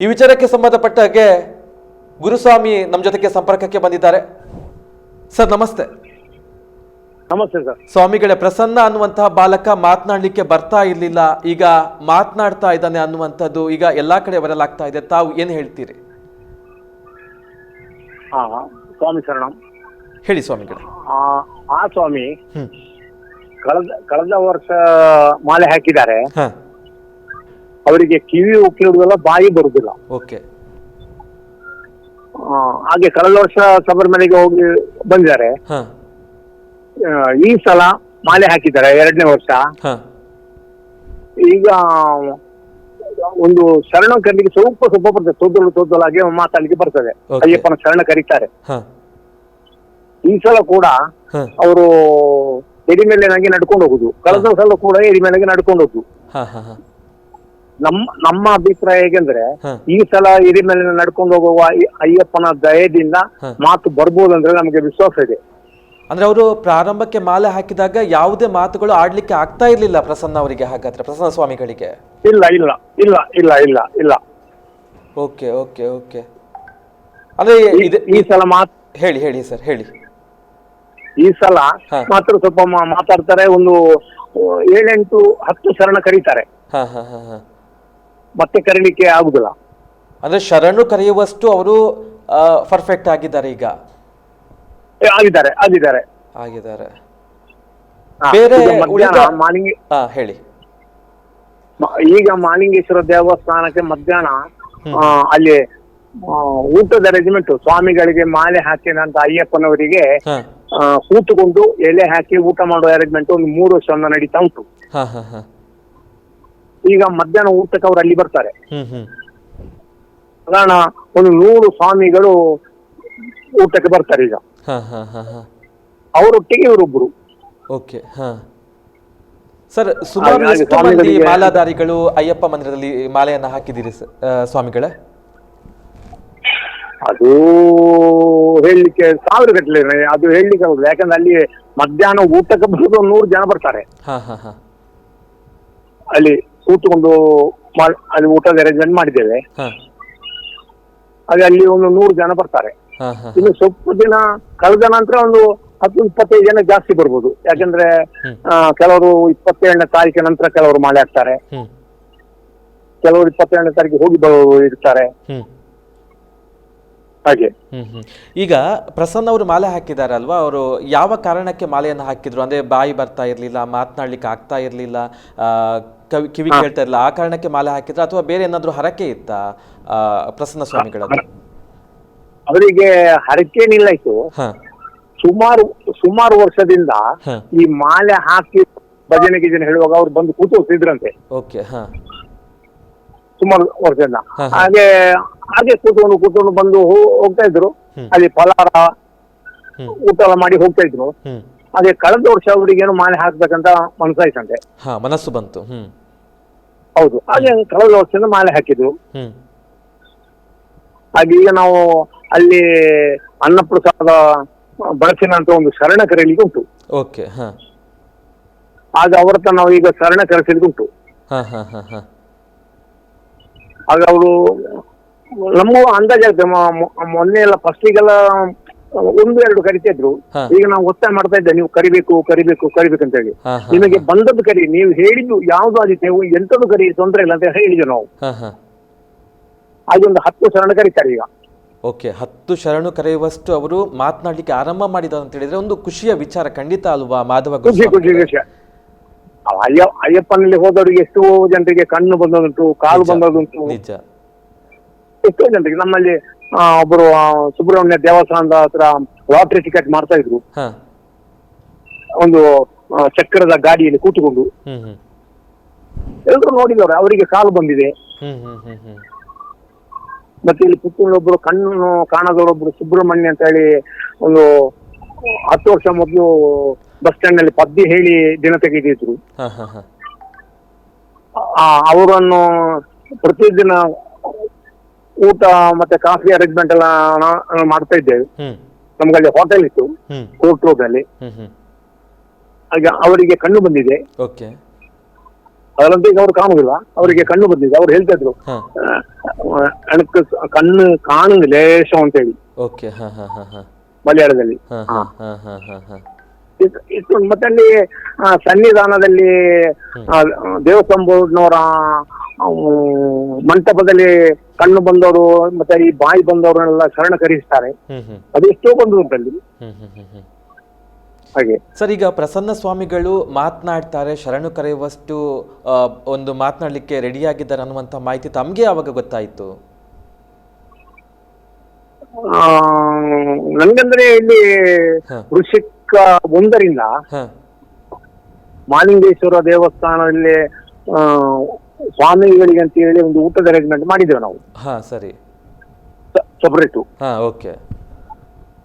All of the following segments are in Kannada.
ಈ ವಿಚಾರಕ್ಕೆ ಸಂಬಂಧಪಟ್ಟ ಹಾಗೆ ಗುರುಸ್ವಾಮಿ ನಮ್ಮ ಜೊತೆಗೆ ಸಂಪರ್ಕಕ್ಕೆ ಬಂದಿದ್ದಾರೆ. ಸರ್ ನಮಸ್ತೆ. ನಮಸ್ತೆ ಸರ್. ಸ್ವಾಮಿಗಳೇ ಪ್ರಸನ್ನ ಅನ್ನುವಂತಹ ಬಾಲಕ ಮಾತನಾಡಲಿಕ್ಕೆ ಬರ್ತಾ ಇರ್ಲಿಲ್ಲ. ಈಗ ಮಾತನಾಡ್ತಾ ಇದ್ದಾನೆ ಅನ್ನುವಂಥದ್ದು ಈಗ ಎಲ್ಲಾ ಕಡೆ ಬರಲಾಗ್ತಾ ಇದೆ. ತಾವು ಏನು ಹೇಳ್ತೀರಿ? ಸ್ವಾಮಿ ಶರಣಂ. ಹೇಳಿ ಸ್ವಾಮಿಗಳೇ. ಆ, ಆ ಸ್ವಾಮಿ ಕಳೆದ ಕಳೆದ ವರ್ಷ ಮಾಲೆ ಹಾಕಿದ್ದಾರೆ. ಅವರಿಗೆ ಕಿವಿ ಉಕ್ಕಿಡುವುದಲ್ಲ ಬಾಯಿ ಬರುದಿಲ್ಲ. ಓಕೆ. ಹಾಗೆ ಕಳೆದ ವರ್ಷ ಶಬರಿಮಲೆಗೆ ಹೋಗಿ ಬಂದಿದ್ದಾರೆ. ಹಾ. ಈ ಸಲ ಮಾಲೆ ಹಾಕಿದ್ದಾರೆ ಎರಡನೇ ವರ್ಷ. ಹಾ. ಈಗ ಒಂದು ಶರಣ ಕರಿಲಿಕ್ಕೆ ಸ್ವಲ್ಪ ಸ್ವಲ್ಪ ಬರ್ತದೆ ತೋದಲು ತೋದಲಾಗಿ ಮಾತಾಡ್ಲಿಕ್ಕೆ ಬರ್ತದೆ. Okay. ಅಯ್ಯಪ್ಪನ ಶರಣ ಕರೀತಾರೆ. ಹಾ. ಈ ಸಲ ಕೂಡ ಹಾ. ಅವರು ಎಡಿಮೇಲೆನಾಗಿ ನಡ್ಕೊಂಡು ಹೋಗುದು. ಕಳೆದ ಸಲ ಕೂಡ ಎಡಿಮೇಲೆ ನಡ್ಕೊಂಡು ಹೋಗುದು. ಹಾ ಹಾ ಹಾ. ನಮ್ಮ ನಮ್ಮ ಅಭಿಪ್ರಾಯ ಹೇಗೆಂದ್ರೆ. ಈ ಸಲ ಇರಿ ಮೇಲೆ ನಡ್ಕೊಂಡು ಹೋಗುವ ಅಯ್ಯಪ್ಪನ ದಯದಿಂದ ಮಾತು ಬರ್ಬೋದು ಅಂದ್ರೆ ನಮಗೆ ವಿಶ್ವಾಸ ಇದೆ. ಅಂದ್ರೆ ಅವರು ಪ್ರಾರಂಭಕ್ಕೆ ಮಾಲೆ ಹಾಕಿದಾಗ ಯಾವುದೇ ಮಾತುಗಳು ಆಡ್ಲಿಕ್ಕೆ ಆಗ್ತಾ ಇರ್ಲಿಲ್ಲ ಪ್ರಸನ್ನ ಅವರಿಗೆ ಹಾಗಾದ್ರೆ ಪ್ರಸನ್ನ ಸ್ವಾಮಿಗಳಿಗೆ? ಇಲ್ಲ ಇಲ್ಲ ಇಲ್ಲ ಇಲ್ಲ ಇಲ್ಲ ಇಲ್ಲ. Okay okay okay. ಅಂದ್ರೆ ಈ- ಇದು ಈ ಸಲ ಮಾತು ಹೇಳಿ ಹೇಳಿ ಸರ್ ಹೇಳಿ. ಈ ಸಲ ಹಾ. ಮಾತ್ರ ಸ್ವಲ್ಪ ಮಾ- ಮಾತಾಡ್ತಾರೆ ಒಂದು ಆ, ಏಳೆಂಟು ಹತ್ತು ಶರಣ ಕರೀತಾರೆ. ಹಾ ಹಾ ಹಾ ಹಾ. ಮತ್ತೆ ಕರೀಲಿಕ್ಕೆ ಆಗುದಿಲ್ಲ. ಅಂದ್ರೆ ಶರಣು ಕರೆಯುವಷ್ಟು ಅವರು ಪರ್ಫೆಕ್ಟ್ ಆಗಿದ್ದಾರೆ ಈಗ. ಏ, ಆಗಿದ್ದಾರೆ ಆಗಿದ್ದಾರೆ. ಆಗಿದ್ದಾರೆ. ಹಾ, ಬೇರೆ ಈಗ ಮಧ್ಯಾಹ್ನ ಉಳಿದ- ಮಾಲಿಂಗಿ ಹಾ ಹೇಳಿ. ಮ- ಈಗ ಮಾಲಿಂಗೇಶ್ವರ ದೇವಸ್ಥಾನಕ್ಕೆ ಮಧ್ಯಾಹ್ನ ಆ, ಅಲ್ಲಿ ಆ, ಊಟದ ಅರೇಂಜ್ಮೆಂಟ್ ಸ್ವಾಮಿಗಳಿಗೆ ಮಾಲೆ ಹಾಕಿದಂತ ಅಯ್ಯಪ್ಪನವರಿಗೆ ಹಾ. ಆ, ಕೂತುಕೊಂಡು ಎಲೆ ಹಾಕಿ ಊಟ ಮಾಡುವ ಅರೇಂಜ್ಮೆಂಟ್ ಒಂದು ಮೂರು ವರ್ಷ ನಡೀತಾ ಉಂಟು. ಹಾ ಹಾ ಹಾ. ಈಗ ಮಧ್ಯಾಹ್ನ ಊಟಕ್ಕೆ ಅವರು ಅಲ್ಲಿ ಬರ್ತಾರೆ. ಸಾಧಾರಣ ಒಂದು ನೂರು ಸ್ವಾಮಿಗಳು ಊಟಕ್ಕೆ ಬರ್ತಾರೆ ಈಗ. ಅವರೊಟ್ಟಿಗೆ ಇವರೊಬ್ರು. ಓಕೆ ಸರ್ ಸುಮಾರು ಎಷ್ಟು ಮಂದಿ ಮಾಲಾಧಾರಿಗಳು ಅಯ್ಯಪ್ಪ ಮಂದಿರದಲ್ಲಿ ಮಾಲೆಯನ್ನ ಹಾಕಿದ್ದೀರಿ ಸ್ವಾಮಿಗಳೇ? ಅದು ಹೇಳಲಿಕ್ಕೆ ಸಾವಿರ ಗಟ್ಟಲೆ ಅದು ಹೇಳಲಿಕ್ಕೆ ಆಗುದು ಯಾಕಂದ್ರೆ ಅಲ್ಲಿ ಮಧ್ಯಾಹ್ನ ಊಟಕ್ಕೆ ಬರೋದು ನೂರು ಜನ ಬರ್ತಾರೆ. ಹಾ ಹಾ ಹಾ. ಅಲ್ಲಿ ಕೂತ್ಕೊಂಡು ಅಲ್ಲಿ ಊಟದ ಅರೇಂಜ್ಮೆಂಟ್ ಮಾಡಿದ್ದೇವೆ. ಹಾ. ಹಾಗೆ ಅಲ್ಲಿ ಒಂದು ನೂರು ಜನ ಬರ್ತಾರೆ. ಹಾ ಹಾ ಇನ್ನು ಸ್ವಲ್ಪ ದಿನ ಕಳೆದ ನಂತರ ಒಂದು ಹತ್ತು ಇಪ್ಪತ್ತೈದು ಜನ ಜಾಸ್ತಿ ಬರ್ಬೋದು. ಯಾಕಂದ್ರೆ ಹ್ಮ್. ಆ, ಕೆಲವರು ಇಪ್ಪತ್ತೇಳನೇ ತಾರೀಕಿನ ನಂತರ ಕೆಲವರು ಮಳೆ ಆಗ್ತಾರೆ. ಹ್ಮ್. ಕೆಲವರು ಇಪ್ಪತ್ತೇಳನೇ ತಾರೀಕಿಗೆ ಹೋಗಿ ಬರೋರು ಇರ್ತಾರೆ. ಹ್ಮ್. ಹಾಗೆ. ಈಗ ಪ್ರಸನ್ನ ಅವರು ಮಾಲೆ ಹಾಕಿದಾರಲ್ವಾ? ಅವರು ಯಾವ ಕಾರಣಕ್ಕೆ ಮಾಲೆಯನ್ನು ಹಾಕಿದ್ರು? ಅಂದ್ರೆ ಬಾಯಿ ಬರ್ತಾ ಇರ್ಲಿಲ್ಲ ಮಾತನಾಡ್ಲಿಕ್ಕೆ ಆಗ್ತಾ ಇರ್ಲಿಲ್ಲ ಕವಿ ಕಿವಿ ಕೇಳ್ತಾ ಇರಲಿಲ್ಲ ಆ ಕಾರಣಕ್ಕೆ ಮಾಲೆ ಹಾಕಿದ್ರ? ಅಥವಾ ಬೇರೆ ಏನಾದ್ರು ಹರಕೆ ಇತ್ತಾ ಆ, ಪ್ರಸನ್ನ ಸ್ವಾಮಿಗಳ ಅವರಿಗೆ ಹರಕೆ ಇತ್ತು. ಸುಮಾರು ಸುಮಾರು ವರ್ಷದಿಂದ ಈ ಮಾಲೆ ಹಾಕಿ ಭಜನೆ ಗಿಜನೆ ಹೇಳುವಾಗ ಅವ್ರು ಬಂದು ಕೂತು ಓಕೆ ಹಾ. ಸುಮಾರು ವರ್ಷದಿಂದ. ಹಾಗೆ ಹಾಗೆ ಕೂತ್ಕೊಂಡು ಕೂತ್ಕೊಂಡು ಬಂದು ಹೋಗ್ತಾ ಇದ್ರು. ಅಲ್ಲಿ ಫಲಾರ ಊಟ ಎಲ್ಲ ಮಾಡಿ ಹೋಗ್ತಾ ಇದ್ರು. ಅದೇ ಕಳೆದ ವರ್ಷ ಅವರಿಗೇನು ಮಾಲೆ ಹಾಕ್ಬೇಕಂತ ಮನಸ್ಸಾಯ್ತಂತೆ. ಮನಸ್ಸು ಬಂತು. ಹೌದು. ಹಾಗೆ ಕಳೆದ ವರ್ಷದಿಂದ ಮಾಲೆ ಹಾಕಿದ್ರು. ಹಾಗೆ ಈಗ ನಾವು ಅಲ್ಲಿ ಅನ್ನಪ್ರಸಾದ ಬಳಸಿನ ಅಂತ ಒಂದು ಶರಣ ಕರೆಯಲಿಕ್ಕೆ ಉಂಟು. ಓಕೆ ಹಾ. ಆಗ ಅವ್ರ ಹತ್ರ ನಾವು ಈಗ ಶರಣ ಕರೆಸಲಿಕ್ಕೆ ಉಂಟು. ಆಗ ಅವರು ನಮ್ಮ ಅಂದಾಜಾಗ್ತದೆ ಮೊನ್ನೆ ಎಲ್ಲ ಫಸ್ಟಿಗೆಲ್ಲ ಒಂದು ಎರಡು ಕರಿತಾ ಇದ್ರು ಈಗ ನಾವು ಒತ್ತಾಯ ಮಾಡ್ತಾ ಇದ್ದೆ ನೀವು ಕರಿಬೇಕು ಕರಿಬೇಕು ಕರಿಬೇಕು ಅಂತ ಹೇಳಿ. ನಿಮಗೆ ಬಂದದ್ದು ಕರಿ ನೀವು ಹೇಳಿದ್ದು ಯಾವ್ದು ಆದಿತ್ಯ ಎಂತದ್ದು ಕರಿ ತೊಂದರೆ ಇಲ್ಲ ಅಂತ ಹೇಳಿದ್ವಿ ನಾವು. ಅದೊಂದು ಹತ್ತು ಶರಣ ಕರೀತಾರೆ ಈಗ. ಓಕೆ ಹತ್ತು ಶರಣು ಕರೆಯುವಷ್ಟು ಅವರು ಮಾತನಾಡ್ಲಿಕ್ಕೆ ಆರಂಭ ಮಾಡಿದ ಅಂತ ಹೇಳಿದ್ರೆ ಒಂದು ಖುಷಿಯ ವಿಚಾರ ಖಂಡಿತ ಅಲ್ವಾ ಮಾಧವ ಖುಷಿ ಖುಷಿ ವಿಷಯ ಖುಷಿ. ಅಯ್ಯ ಅಯ್ಯಪ್ಪನಲ್ಲಿ ಹೋದವರಿಗೆ ಎಷ್ಟೋ ಜನರಿಗೆ ಕಣ್ಣು ಬಂದದುಂಟು ಕಾಲು ಬಂದದುಂಟು ನಿಜ. ಎಷ್ಟೋ ಜನರಿಗೆ ನಮ್ಮಲ್ಲಿ ಆ, ಒಬ್ಬರು ಆ, ಸುಬ್ರಹ್ಮಣ್ಯ ದೇವಸ್ಥಾನದ ಹತ್ರ ಲಾಟ್ರಿ ಟಿಕೆಟ್ ಮಾಡ್ತಾ ಇದ್ರು. ಹಾ. ಒಂದು ಆ, ಚಕ್ರದ ಗಾಡಿಯಲ್ಲಿ ಕೂತುಕೊಂಡು. ಹ್ಮ್ ಹ್ಮ್. ಎಲ್ಲರೂ ನೋಡಿದವರು ಅವರಿಗೆ ಕಾಲು ಬಂದಿದೆ. ಹ್ಮ್ ಹ್ಮ್ ಹ್ಮ್ ಹ್ಮ್. ಮತ್ತೆ ಇಲ್ಲಿ ಪುತ್ತೂರಿನೊಬ್ರು ಕಣ್ಣು ಕಾಣದವರೊಬ್ರು ಸುಬ್ರಹ್ಮಣ್ಯ ಅಂತ ಹೇಳಿ ಒಂದು ಹತ್ತು ವರ್ಷ ಮೊದಲು ಬಸ್ ಸ್ಟ್ಯಾಂಡ್ನಲ್ಲಿ ಪದ್ಯ ಹೇಳಿ ದಿನ ತೆಗೆದಿದ್ರು. ಹಾ ಹಾ ಹಾ. ಆ, ಅವರನ್ನು ಪ್ರತಿದಿನ ಊಟ ಮತ್ತೆ ಕಾಫಿ ಅರೇಂಜ್ಮೆಂಟ್ ಎಲ್ಲ ನಾ- ಮಾಡ್ತಾ ಇದ್ದೇವೆ. ಹ್ಮ್. ನಮ್ಗಲ್ಲಿ ಹೋಟೆಲ್ ಇತ್ತು. ಹ್ಮ್. ಕೋರ್ಟ್ ರೋಡ್ ಅಲ್ಲಿ. ಹ್ಮ್ ಹ್ಮ್. ಹಾಗೆ ಅವರಿಗೆ ಕಣ್ಣು ಬಂದಿದೆ. ಓಕೆ. ಅದರಂತೆ ಈಗ ಅವ್ರು ಕಾಣುದಿಲ್ಲ. ಅವರಿಗೆ ಕಣ್ಣು ಬಂದಿದೆ. ಅವ್ರು ಹೇಳ್ತಾ ಇದ್ರು. ಹಾ. ಕಣ್ಣು ಕಾಣುದು ಲೇಷ ಅಂತೇಳಿ. ಓಕೆ ಹಾ ಹಾ ಹಾ ಹಾ. ಮಲಯಾಳದಲ್ಲಿ. ಹಾ ಹಾ ಹಾ ಹಾ ಹಾ. ಇದ್- ಮತ್ತೆ ಅಲ್ಲಿ ಸನ್ನಿಧಾನದಲ್ಲಿ ಬೋರ್ಡ್ನವರ ಮಂಟಪದಲ್ಲಿ ಕಣ್ಣು ಬಂದವರು ಮತ್ತೆ ಈ ಬಾಯಿ ಬಂದವರನ್ನೆಲ್ಲ ಶರಣ ಕರೆಸ್ತಾರೆ ಹ್ಮ್ ಹ್ಮ್. ಅದು ಎಷ್ಟೋ ಬಂದು ಉಂಟಲ್ಲಿ ಹ್ಮ್ ಹಾಗೆ. ಸರ್ ಈಗ ಪ್ರಸನ್ನ ಸ್ವಾಮಿಗಳು ಮಾತನಾಡ್ತಾರೆ ಶರಣು ಕರೆಯುವಷ್ಟು ಒಂದು ಮಾತನಾಡಲಿಕ್ಕೆ ರೆಡಿಯಾಗಿದ್ದಾರೆ ಅನ್ನುವಂತ ಮಾಹಿತಿ ತಮಗೆ ಯಾವಾಗ ಗೊತ್ತಾಯಿತು? ಆ, ನನ್ಗಂದ್ರೆ ಇಲ್ಲಿ ಹ. ವೃಷಿಕ ಒಂದರಿಂದ ಹಾ. ಮಾಲಿಂಗೇಶ್ವರ ದೇವಸ್ಥಾನದಲ್ಲಿ ಆ, ಸ್ವಾಮಿಗಳಿಗೆ ಅಂತ ಹೇಳಿ ಒಂದು ಊಟದ ಅರೇಂಜ್ಮೆಂಟ್ ಮಾಡಿದ್ದೇವೆ ನಾವು. ಹಾ ಸರಿ. ಸಪರೇಟು ಹಾ ಓಕೆ.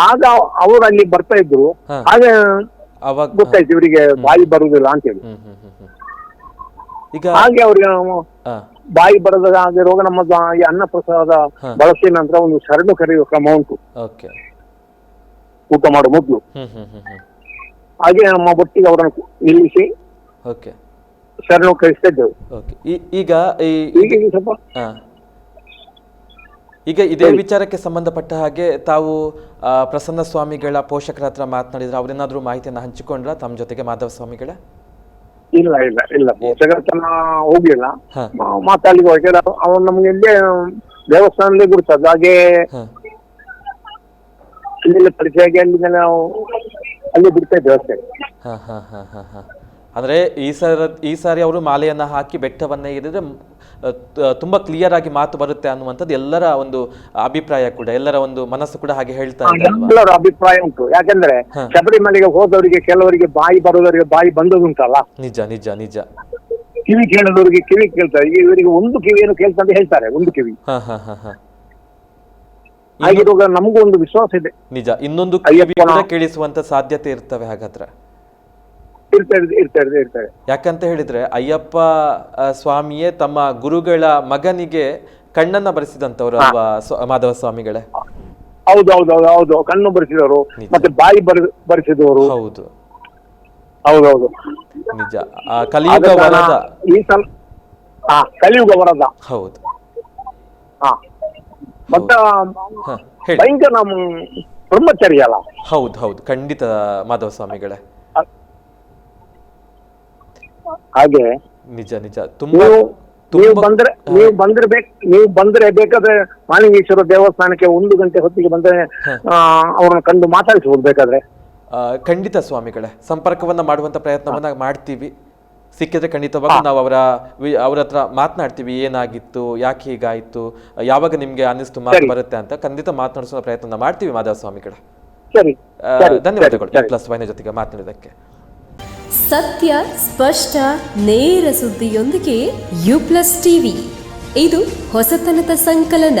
ಆಗ ಅವರು ಅಲ್ಲಿ ಬರ್ತಾ ಇದ್ರು. ಆಗ ಹಾಗೆ ಗೊತ್ತಾಯ್ತು ಇವರಿಗೆ ಬಾಯಿ ಬರುದಿಲ್ಲ ಅಂತ ಹೇಳಿ. ಹ್ಮ್ ಹ್ಮ್ ಹ್ಮ್ ಹ್ಮ್. ಈಗ ಹಾಗೆ ಅವ್ರಿಗೆ ನಾವು ಹಾ. ಬಾಯಿ ಬರದ ರೋಗ ನಮ್ಮ ಈ ಅನ್ನ ಪ್ರಸಾದ ಹ. ಬಳಸಿದ ನಂತರ ಒಂದು ಶರಣು ಕರೆಯುವ ಕ್ರಮ ಉಂಟು. ಓಕೆ. ಊಟ ಮಾಡೋ ಮೊದಲು ಹಾಗೆ ನಮ್ಮ ಒಟ್ಟಿಗೆ ಅವರನ್ನು ನಿಲ್ಲಿಸಿ ಓಕೆ. ಶರಣು ಕಳಿಸ್ತಾ ಇದ್ದೆವು ಓಕೆ ಈಗ ಈ ಈಗ ಸ್ವಲ್ಪ. ಈಗ ಇದೇ ವಿಚಾರಕ್ಕೆ ಸಂಬಂಧಪಟ್ಟ ಹಾಗೆ ತಾವು ಆ, ಪ್ರಸನ್ನ ಸ್ವಾಮಿಗಳ ಪೋಷಕರ ಹತ್ರ ಮಾತನಾಡಿದ್ರೆ ಅವರೇನಾದ್ರೂ ಮಾಹಿತಿಯನ್ನು ಹಂಚಿಕೊಂಡ್ರ ತಮ್ಮ ಜೊತೆಗೆ ಮಾಧವ ಸ್ವಾಮಿಗಳ? ಇಲ್ಲ ಇಲ್ಲ ಇಲ್ಲ. ಪೋಷಕರ ತನ ಹೋಗ್ಲಿಲ್ಲ ಹಾ. ಮಾತಾಡ್ಲಿಕ್ಕೆ ಹೋಗಿ ಅವನು ನಮ್ಗೆ ಇಲ್ಲೇ ದೇವಸ್ಥಾನದಲ್ಲೇ ಗುರುತದ್ದು ಹಾಗೆ ಹಾ. ಅಲ್ಲಿ ಪರಿಚಯ ಆಗಿ ಅಲ್ಲಿಂದ ನಾವು ಅಲ್ಲಿ ಬಿಡ್ತಾ ಇದ್ದೇವೆ ಅಷ್ಟೇ. ಹಾ ಹಾ ಹಾ ಹಾ ಹಾ. ಅಂದ್ರೆ ಈ ಸರ ಈ ಸಾರಿ ಅವರು ಮಾಲೆಯನ್ನ ಹಾಕಿ ಬೆಟ್ಟವನ್ನ ಏರಿದ್ರೆ ತುಂಬಾ ಕ್ಲಿಯರ್ ಆಗಿ ಮಾತು ಬರುತ್ತೆ ಅನ್ನುವಂಥದ್ದು ಎಲ್ಲರ ಒಂದು ಅಭಿಪ್ರಾಯ ಕೂಡ ಎಲ್ಲರ ಒಂದು ಮನಸ್ಸು ಕೂಡ ಹಾಗೆ ಹೇಳ್ತಾ ಇದೆ ಅಲ್ವಾ? ಎಲ್ಲರ ಅಭಿಪ್ರಾಯ ಉಂಟು. ಯಾಕಂದ್ರೆ ಹ. ಶಬರಿಮಲೆಗೆ ಹೋದವರಿಗೆ ಕೆಲವರಿಗೆ ಬಾಯಿ ಬರೋದವರಿಗೆ ಬಾಯಿ ಬಂದದುಂಟಲ್ಲ. ನಿಜ ನಿಜ ನಿಜ. ಕಿವಿ ಕೇಳದವರಿಗೆ ಕಿವಿ ಕೇಳ್ತಾರೆ. ಈಗ ಇವರಿಗೆ ಒಂದು ಕಿವಿಯನ್ನು ಕೇಳ್ತಾ ಅಂತ ಹೇಳ್ತಾರೆ ಒಂದು ಕಿವಿ. ಹಾ ಹಾ ಹಾ ಹಾ. ಹಾಗಿರುವಾಗ ನಮಗೂ ಒಂದು ವಿಶ್ವಾಸ ಇದೆ. ನಿಜ ಇನ್ನೊಂದು ಕೇಳಿಸುವಂತ ಸಾಧ್ಯತೆ ಇರ್ತವೆ ಹಾಗಾದ್ರೆ. ಯಾಕಂತ ಹೇಳಿದ್ರೆ ಅಯ್ಯಪ್ಪ ಸ್ವಾಮಿಯೇ ತಮ್ಮ ಗುರುಗಳ ಮಗನಿಗೆ ಕಣ್ಣನ್ನ ಬರೆಸಿದಂತವ್ರು ಅಲ್ವಾ ಮಾಧವ ಸ್ವಾಮಿಗಳೇ? ಹೌದು ಹೌದು ಹೌದು ಹೌದು. ಕಣ್ಣು ಬರೆಸಿದವರು ಮತ್ತೆ ಬಾಯಿ ಬರ ಬರೆಸಿದವರು. ಹೌದು. ಹೌದೌದು ನಿಜ. ಕಲಿಯುಗ ವರದ. ಈ ಸಲ ಕಲಿಯುಗ ವರದ. ಹೌದು. ಮತ್ತೆ ಹ, ಹೇಳಿ. ಭಯಂಕರ ನಮ್ಮ ಬ್ರಹ್ಮಚರ್ಯ ಅಲ್ಲ. ಹೌದು ಹೌದು. ಖಂಡಿತ ಮಾಧವ ಸ್ವಾಮಿಗಳೇ ಹಾಗೆ. ನಿಜ ನಿಜ. ತುಂಬಾ ನೀವು ನೀವು ತುಂಬಾ ಬಂದ್ರೆ ನೀವು ಬಂದ್ರೆ ಬೇಕು ನೀವು ಬಂದ್ರೆ ಬೇಕಾದ್ರೆ ಮಾಲಿಂಗೇಶ್ವರ ದೇವಸ್ಥಾನಕ್ಕೆ ಒಂದು ಗಂಟೆ ಹೊತ್ತಿಗೆ ಬಂದ್ರೆ ಆ, ಅವ್ರನ್ನ ಕಂಡು ಮಾತಾಡಿಸ್ಬೋದು ಬೇಕಾದ್ರೆ. ಆ, ಖಂಡಿತ ಸ್ವಾಮಿಗಳೇ. ಸಂಪರ್ಕವನ್ನ ಮಾಡುವಂತ ಪ್ರಯತ್ನವನ್ನ ಮಾಡ್ತೀವಿ. ಸಿಕ್ಕಿದ್ರೆ ಖಂಡಿತವಾಗಿ ನಾವು ಅವರ ಅವ್ರ ಹತ್ರ ಮಾತನಾಡ್ತೀವಿ ಏನಾಗಿತ್ತು ಯಾಕೆ ಹೀಗಾಯಿತು ಯಾವಾಗ ನಿಮ್ಗೆ ಅನ್ನಿಸ್ತು ಮಾತು ಬರುತ್ತೆ ಅಂತ ಖಂಡಿತ ಮಾತನಾಡಿಸೋ ಪ್ರಯತ್ನ ಮಾಡ್ತೀವಿ ಮಾಧವ ಸ್ವಾಮಿಗಳೇ ಸರಿ. ಆ, ಧನ್ಯವಾದಗಳು. ಪ್ಲಸ್ ವೈನ ಜೊತೆಗೆ ಮಾತನಾಡಿದಕ್ಕೆ ಸತ್ಯ ಸ್ಪಷ್ಟ ನೇರ ಸುದ್ದಿಯೊಂದಿಗೆ ಯು ಪ್ಲಸ್ ಟಿವಿ. ಇದು ಹೊಸತನದ ಸಂಕಲನ.